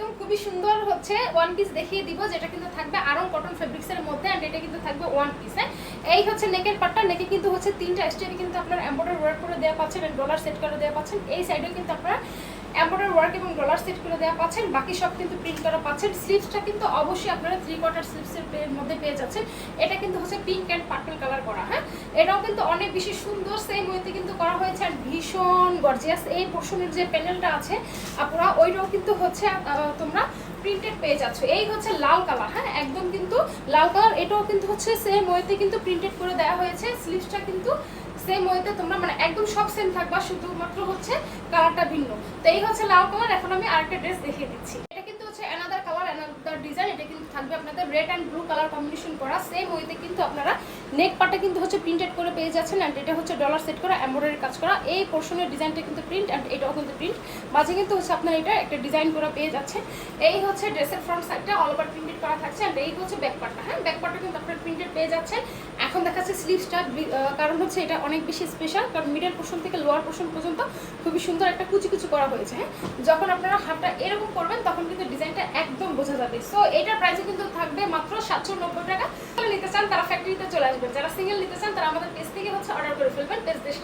আলাইকুম খুবই সুন্দর হচ্ছে ওয়ান পিস দেখিয়ে দিব, যেটা কিন্তু থাকবে আরং কটন ফেব্রিক্সের মধ্যে অ্যান্ড এটা কিন্তু থাকবে ওয়ান পিস হ্যাঁ এই হচ্ছে নেকের পাটটা নেকে কিন্তু হচ্ছে তিনটা স্টেপে কিন্তু আপনার এম্বয়ডারি ওয়ার্ক করে দেওয়া পাচ্ছেন ডলার সেট করে দেওয়া পাচ্ছেন। এই সাইডেও কিন্তু আপনারা ওয়ার্ক এবং ডলার সেট করে দেওয়া পাচ্ছেন, বাকি সব কিন্তু প্রিন্ট করা পাচ্ছেন। স্লিভসটা কিন্তু অবশ্যই আপনারা থ্রি কোয়ার্টার স্লিভসের মধ্যে পেয়ে যাচ্ছেন। এটা কিন্তু হচ্ছে পিঙ্ক অ্যান্ড পার্পল কালার করা হ্যাঁ? এটাও কিন্তু অনেক বেশি সুন্দর সেম ওয়েতে কিন্তু করা হয়েছে আর ভীষণ গর্জিয়াস এই পোর্শনের যে প্যানেলটা আছে, আপনারা ওইটাও কিন্তু হচ্ছে তোমরা প্রিন্টেড পেয়ে যাচ্ছ। এই হচ্ছে লাল কালার হ্যাঁ? একদম কিন্তু লাল কালার এটাও কিন্তু হচ্ছে সেম ওয়েতে কিন্তু প্রিন্টেড করে দেওয়া হয়েছে। স্লিভসটা কিন্তু সেম ওয়েতে তোমরা মানে একদম সব সেম থাকবা, শুধুমাত্র হচ্ছে কালারটা ভিন্ন। তো এই হচ্ছে লাল কালার এখন আমি আরেকটা ড্রেস দেখিয়ে দিচ্ছি। এটা কিন্তু হচ্ছে অ্যানাদার কালার অ্যানাদার ডিজাইন এটা কিন্তু থাকবে আপনাদের red and blue colour combination করা। সেম ওয়েতে কিন্তু আপনারা নেক পার্টটা কিন্তু হচ্ছে প্রিন্টেড করে পেয়ে যাচ্ছেন অ্যান্ড এটা হচ্ছে ডলার সেট করা এমব্রয়ডারি কাজ করা। এই পোর্শনের ডিজাইনটা কিন্তু প্রিন্ট অ্যান্ড এটাও কিন্তু প্রিন্ট মাঝে কিন্তু হচ্ছে আপনারা এটা একটা ডিজাইন করা পেয়ে যাচ্ছেন। এই হচ্ছে ড্রেসের ফ্রন্ট সাইডটা অল ওভার প্রিন্টেড করা থাকছে অ্যান্ড এই হচ্ছে ব্যাক পার্টটা হ্যাঁ ব্যাক পার্টটা কিন্তু আপনার প্রিন্টেড পেয়ে যাচ্ছেন। এখন দেখাচ্ছে স্লিভসটা কারণ হচ্ছে এটা অনেক বেশি স্পেশাল কারণ মিডল পোর্শন থেকে লোয়ার পোর্শন পর্যন্ত খুবই সুন্দর একটা কুচি কুচি করা হয়েছে হ্যাঁ। যখন আপনারা হাতটা এরকম করবেন, তখন কিন্তু ডিজাইনটা একদম বোঝা যাবে। সো এটার প্রাইসে কিন্তু থাকবে মাত্র সাতশো নব্বই টাকা। নিতে চান, তারা ফ্যাক্টরিতে চলে আসবেন। যারা সিঙ্গেল নিতে চান, তারা আমাদের পেজ থেকে হচ্ছে অর্ডার করে ফেলবেন পেজ হাফেজ